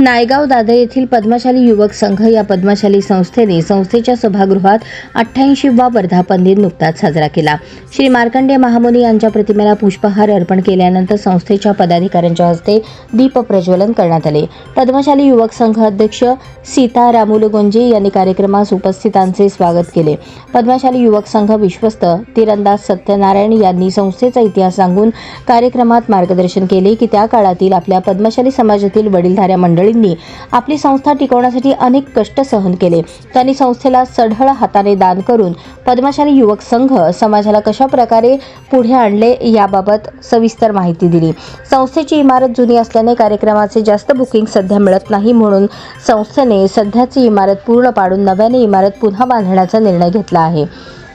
नायगाव दादर येथील पद्मशाली युवक संघ या पद्मशाली संस्थेने संस्थेच्या सभागृहात अठ्ठ्याऐंशीवा वर्धापन दिन नुकताच साजरा केला. श्री मार्कंडे महामुनी यांच्या प्रतिमेला पुष्पहार अर्पण केल्यानंतर संस्थेच्या पदाधिकाऱ्यांच्या हस्ते दीप प्रज्वलन करण्यात आले. पद्मशाली युवक संघ अध्यक्ष सीता रामुलगोंजे यांनी कार्यक्रमास उपस्थितांचे स्वागत केले. पद्मशाली युवक संघ विश्वस्त तिरंदाज सत्यनारायण यांनी संस्थेचा इतिहास सांगून कार्यक्रमात मार्गदर्शन केले की त्या काळातील आपल्या पद्मशाली समाजातील वडीलधाऱ्या मंडळींनी आपली संस्था टिकवण्यासाठी अनेक कष्ट सहन केले. त्यांनी संस्थेला सढळ हाताने दान करून पद्मशाली युवक संघ समाजाला कशा प्रकारे पुढे आणले याबाबत सविस्तर माहिती दिली. संस्थेची इमारत जुनी असल्याने कार्यक्रमाचे जास्त बुकिंग सध्या मिळत नाही म्हणून संस्थेने सध्याची इमारत पूर्ण पाडून नव्याने इमारत पुन्हा बांधण्याचा निर्णय घेतला आहे.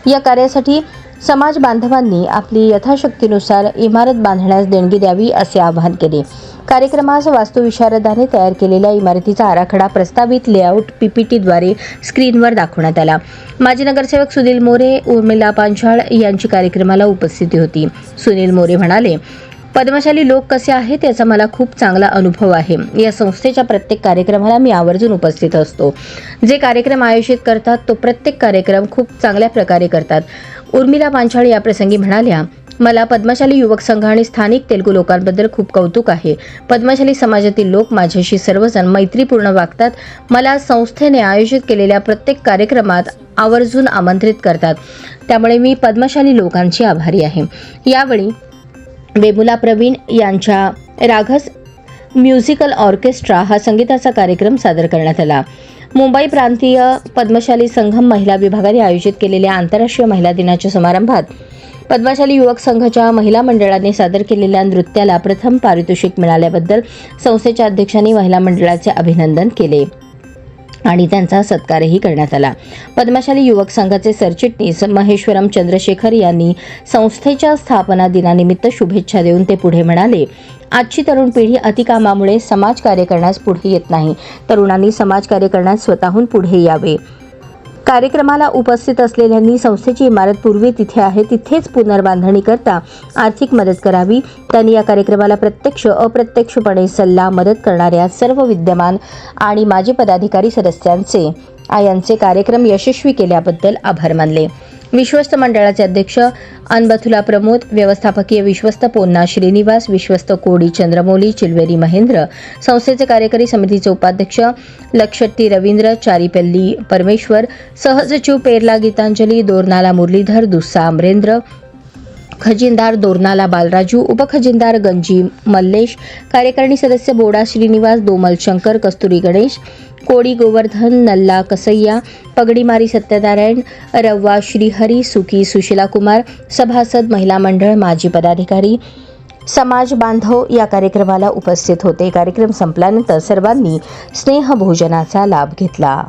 या कार्यासाठी समाज बांधवांनी आपली यथाशक्तीनुसार इमारत बांधण्यास देणगी द्यावी असे आवाहन केले. कार्यक्रमास वास्तुविशारदाने तयार केलेल्या इमारतीचा आराखडा प्रस्तावित लेआउट पीपीटीद्वारे स्क्रीनवर दाखवण्यात आला. माजी नगरसेवक सुनील मोरे उर्मिला पांचाळ यांची कार्यक्रमाला उपस्थिती होती. सुनील मोरे म्हणाले पद्मशाली लोक कसे आहेत याचा मला खूप चांगला अनुभव आहे. या संस्थेच्या प्रत्येक कार्यक्रमाला मी आवर्जून उपस्थित असतो. जे कार्यक्रम आयोजित करतात तो प्रत्येक कार्यक्रम खूप चांगल्या प्रकारे करतात. उर्मिला पांचाळ याप्रसंगी म्हणाल्या मला पद्मशाली युवक संघ आणि स्थानिक तेलगू लोकांबद्दल खूप कौतुक आहे. पद्मशाली समाजातील लोक माझ्याशी सर्वजण मैत्रीपूर्ण वागतात. मला संस्थेने आयोजित केलेल्या प्रत्येक कार्यक्रमात आवर्जून आमंत्रित करतात. त्यामुळे मी पद्मशाली लोकांची आभारी आहे. यावेळी वेमुला प्रवीण यांच्या राघस म्युझिकल ऑर्केस्ट्रा हा संगीताचा कार्यक्रम सादर करण्यात आला. मुंबई प्रांतीय पद्मशाली संघम महिला विभागाने आयोजित केलेल्या आंतरराष्ट्रीय महिला दिनाच्या समारंभात पद्मशाली युवक संघाच्या महिला मंडळाने सादर केलेल्या नृत्याला प्रथम पारितोषिक मिळाल्याबद्दल संस्थेच्या अध्यक्षांनी महिला मंडळाचे अभिनंदन केले. आणि त्यांचा सत्कारही करण्यात आला. पद्मशाली युवक संघाचे सरचिटणीस महेश्वरम चंद्रशेखर यांनी संस्थेच्या स्थापना दिनानिमित्त शुभेच्छा देऊन ते पुढे म्हणाले आजची तरुण पिढी अतिकामामुळे समाजकार्य करण्यास पुढे येत नाही. तरुणांनी समाजकार्य करण्यास स्वतःहून पुढे यावे. कार्यक्रमाला उपस्थित असलेल्यांनी संस्थेची इमारत पूर्वी तिथे आहे तिथेच पुनर्बांधणी करता आर्थिक मदत करावी. त्यांनी या कार्यक्रमाला प्रत्यक्ष अप्रत्यक्षपणे सल्ला मदत करणाऱ्या सर्व विद्यमान आणि माजी पदाधिकारी सदस्यांचे यांचे कार्यक्रम यशस्वी केल्याबद्दल आभार मानले. विश्वस्त मंडळाचे अध्यक्ष अनबथुला प्रमोद व्यवस्थापकीय विश्वस्त पोन्ना श्रीनिवास विश्वस्त कोडी चंद्रमौली चिलवेरी महेंद्र संस्थेचे कार्यकारी समितीचे उपाध्यक्ष लक्षट्टी रवींद्र चारीपल्ली परमेश्वर सहसचिव पेरला गीतांजली दोरनाला मुरलीधर दुस्सा अमरेंद्र खजिनदार दोरनाला बालराजू उपखजिनदार गंजी मल्लेश कार्यकारिणी सदस्य बोडा श्रीनिवास दोमल शंकर कस्तुरी गणेश कोडी गोवर्धन नल्ला कसय्या पगडीमारी सत्यनारायण रव्वा श्रीहरी सुकी सुशीला कुमार सभासद महिला मंडळ माजी पदाधिकारी समाज बांधव या कार्यक्रमाला उपस्थित होते. कार्यक्रम संपल्यानंतर सर्वांनी स्नेहभोजनाचा लाभ घेतला.